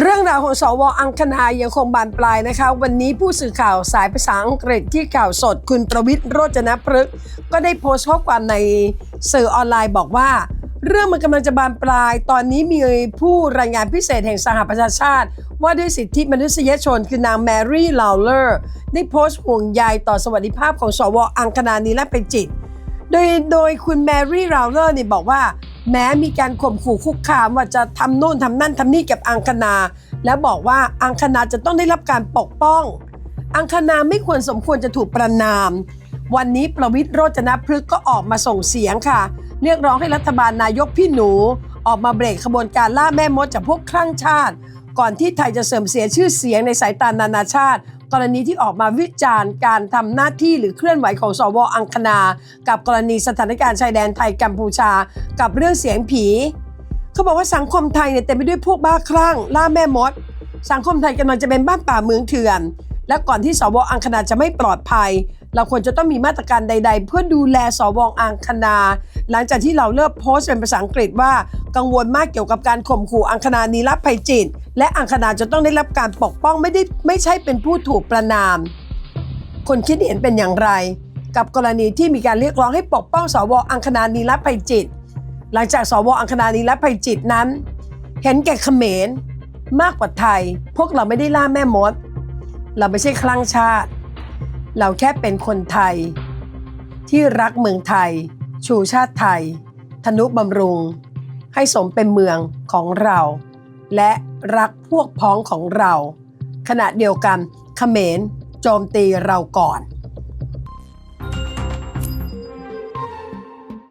เรื่องราวของสวอังคณายังคงบานปลายนะคะ วันนี้ผู้สื่อข่าวสายภาษาอังกฤษที่ข่าวสดคุณประวิทย์โรจนพฤกษ์ก็ได้โพสต์ข้อความในสื่อออนไลน์บอกว่า เรื่องมันกำลังจะบานปลาย ตอนนี้มีผู้รายงานพิเศษแห่งสหประชาชาติ ว่าด้วยสิทธิมนุษยชนคือนางแมรี่ลาวเลอร์ได้โพสต์ห่วงใยต่อสวัสดิภาพของสวอังคณานีและเป็นจิต โดยโดยคุณแมรี่ราวเลอร์เนี่ยบอกว่า แม้มีการข่มขู่คุกคามว่าจะทำโน่นทำนั่นทำนี่กับอังคณา แล้วบอกว่าอังคณาจะต้องได้รับการปกป้อง อังคณาไม่ควรสมควรจะถูกประนาม วันนี้ประวิตรโรจนพฤกษ์ก็ออกมาส่งเสียงค่ะ เรียกร้องให้รัฐบาลนายกพี่หนู ออกมาเบรกขบวนการล่าแม่มดจากพวกคลั่งชาติ ก่อนที่ไทยจะเสื่อมเสียชื่อเสียงในสายตานานาชาติ กรณีที่ออกมาวิจารณ์การทำหน้าที่หรือเคลื่อนไหวของสวอังคณา กับกรณีสถานการณ์ชายแดนไทยกัมพูชา กับเรื่องเสียงผี เขาบอกว่าสังคมไทยเนี่ยเต็มไปด้วยพวกบ้าคลั่งล่าแม่มด สังคมไทยกำลังจะเป็นบ้านป่าเมืองเถื่อน และก่อนที่สวอังคณาจะไม่ปลอดภัย เราควรจะต้องมีมาตรการใด ๆ เพื่อดูแลสวอังคณา หลังจากที่เราเลิกโพสต์เป็นภาษาอังกฤษว่า กังวลมากเกี่ยวกับการข่มขู่อังคณานีรับภัยจิต และอังคณาจะต้องได้รับการปกป้องไม่ได้ไม่ใช่เป็นผู้ถูกประนาม คนคิดเห็นเป็นอย่างไร กับกรณีที่มีการเรียกร้องให้ปกป้องสวอังคณานีรับภัยจิต หลังจากสวอังคณานีรับภัยจิตนั้น เห็นแก่เขมรมากกว่าไทย พวกเราไม่ได้ล่าแม่มด เราไม่ใช่คลั่งชาติ เราแค่เป็นคนไทย ที่รักเมืองไทย ชูชาติไทย ธนุบำรุง ให้สมเป็นเมืองของเรา และรักพวกพ้องของเรา ขณะเดียวกันเขมรโจมตีเราก่อน